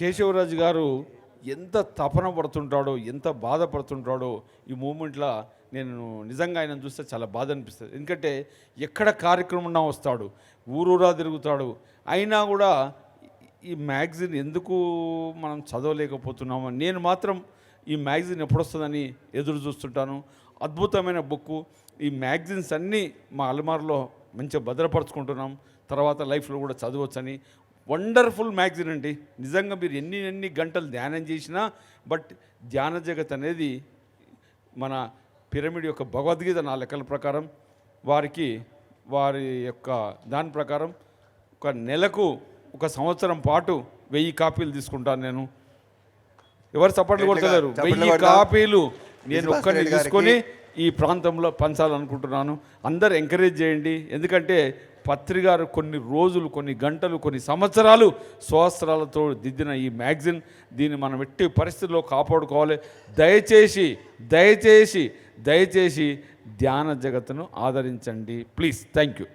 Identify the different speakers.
Speaker 1: కేశవరాజు గారు ఎంత తపన పడుతుంటాడో ఎంత బాధపడుతుంటాడో ఈ మూమెంట్లో నేను నిజంగా ఆయన చూస్తే చాలా బాధ అనిపిస్తుంది. ఎందుకంటే ఎక్కడ కార్యక్రమం ఉన్నా వస్తాడు ఊరూరా తిరుగుతాడు అయినా కూడా ఈ మ్యాగజిన్ ఎందుకు మనం చదవలేకపోతున్నాము నేను మాత్రం ఈ మ్యాగజిన్ ఎప్పుడొస్తుందని ఎదురు చూస్తుంటాను. అద్భుతమైన బుక్ ఈ మ్యాగజిన్స్ అన్నీ మా అల్మార్లో మంచిగా భద్రపరచుకుంటున్నాం. తర్వాత లైఫ్లో కూడా చదవచ్చని వండర్ఫుల్ మ్యాగజిన్ అండి. నిజంగా మీరు ఎన్ని ఎన్ని గంటలు ధ్యానం చేసినా బట్ ధ్యాన జగత్ అనేది మన పిరమిడ్ యొక్క భగవద్గీత నా లెక్కల ప్రకారం వారికి వారి యొక్క దాని ప్రకారం ఒక నెలకు ఒక సంవత్సరం పాటు వెయ్యి కాపీలు తీసుకుంటాను నేను. ఎవరు
Speaker 2: గట్టిగా
Speaker 1: కొడతలేరు? వెయ్యి. కాపీలు. నేను ఒక్కరిని తీసుకొని ఈ ప్రాంతంలో పంచాలనుకుంటున్నాను. అందరు ఎంకరేజ్ చేయండి. ఎందుకంటే పత్రికారు కొన్ని రోజులు కొన్ని గంటలు కొన్ని సంవత్సరాలు సంవత్సరాలతో దిద్దిన ఈ మ్యాగజిన్ దీన్ని మనం ఎట్టి పరిస్థితుల్లో కాపాడుకోవాలి. దయచేసి దయచేసి దయచేసి ధ్యాన జగత్తును ఆదరించండి. Please thank you